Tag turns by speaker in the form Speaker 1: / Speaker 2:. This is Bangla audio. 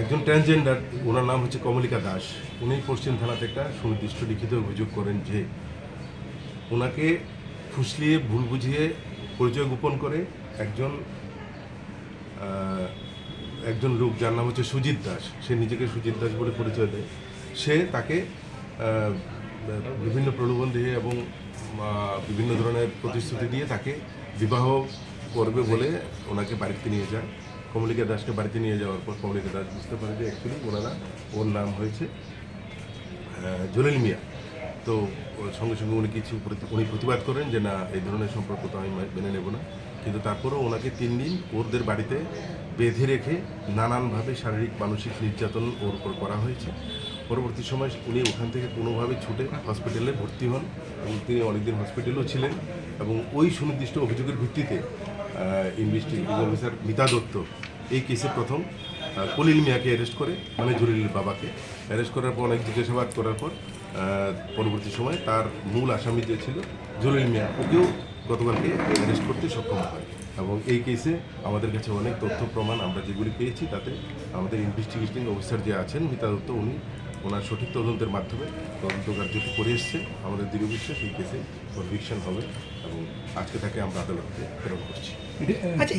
Speaker 1: একজন ট্রান্সজেন্ডার ওনার নাম হচ্ছে কমলিকা দাস। উনি পশ্চিম থানাতে একটা সুনির্দিষ্ট লিখিত অভিযোগ করেন যে ওনাকে ফুসলিয়ে, ভুল বুঝিয়ে পরিচয় গোপন করে একজন একজন লোক যার নাম হচ্ছে সুজিত দাস, সে নিজেকে সুজিত দাস বলে পরিচয় দেয়। সে তাকে বিভিন্ন প্রলোভন দিয়ে এবং বিভিন্ন ধরনের প্রতিশ্রুতি দিয়ে তাকে বিবাহ করবে বলে ওনাকে বাড়িতে নিয়ে যায়। কমলিকা দাসকে বাড়িতে নিয়ে যাওয়ার পর কমলিকা দাস বুঝতে পারে যে অ্যাকচুয়ালি ওনারা, ওর নাম হয়েছে জলিল মিয়া। তো সঙ্গে সঙ্গে উনি কিছু উনি প্রতিবাদ করেন যে না, এই ধরনের সম্পর্ক তো আমি মেনে নেব না। কিন্তু তারপরেও ওনাকে তিন দিন ওরদের বাড়িতে বেঁধে রেখে নানানভাবে শারীরিক, মানসিক নির্যাতন ওর উপর করা হয়েছে। পরবর্তী সময় উনি ওখান থেকে কোনোভাবে ছুটে হসপিটালে ভর্তি হন এবং তিনি অনেকদিন হসপিটালেও ছিলেন এবং ওই সুনির্দিষ্ট অভিযোগের ভিত্তিতে ইনভেস্টিগেটিং অফিসার মিতা দত্ত। এই কেসে প্রথম কলিল মিয়াকে অ্যারেস্ট করে মানে জলিলের বাবাকে। অ্যারেস্ট করার পর অনেক জিজ্ঞাসাবাদ করার পর পরবর্তী সময় তার মূল আসামি যে ছিল জলিল মিয়া, ওকেও গতকালকে অ্যারেস্ট করতে সক্ষম হয়। এবং এই কেসে আমাদের কাছে অনেক তথ্য প্রমাণ আমরা যেগুলি পেয়েছি, তাতে আমাদের ইনভেস্টিগেটিং অফিসার যে আছেন, মিতা দত্ত, উনি ওনার সঠিক তদন্তের মাধ্যমে তদন্ত কার্যটি করে এসছে। আমাদের দৃঢ় বিশ্বাস এই কেসে কনভিকশন হবে এবং আজকে তাকে আমরা আদালতে প্রেরণ করছি।
Speaker 2: আচ্ছা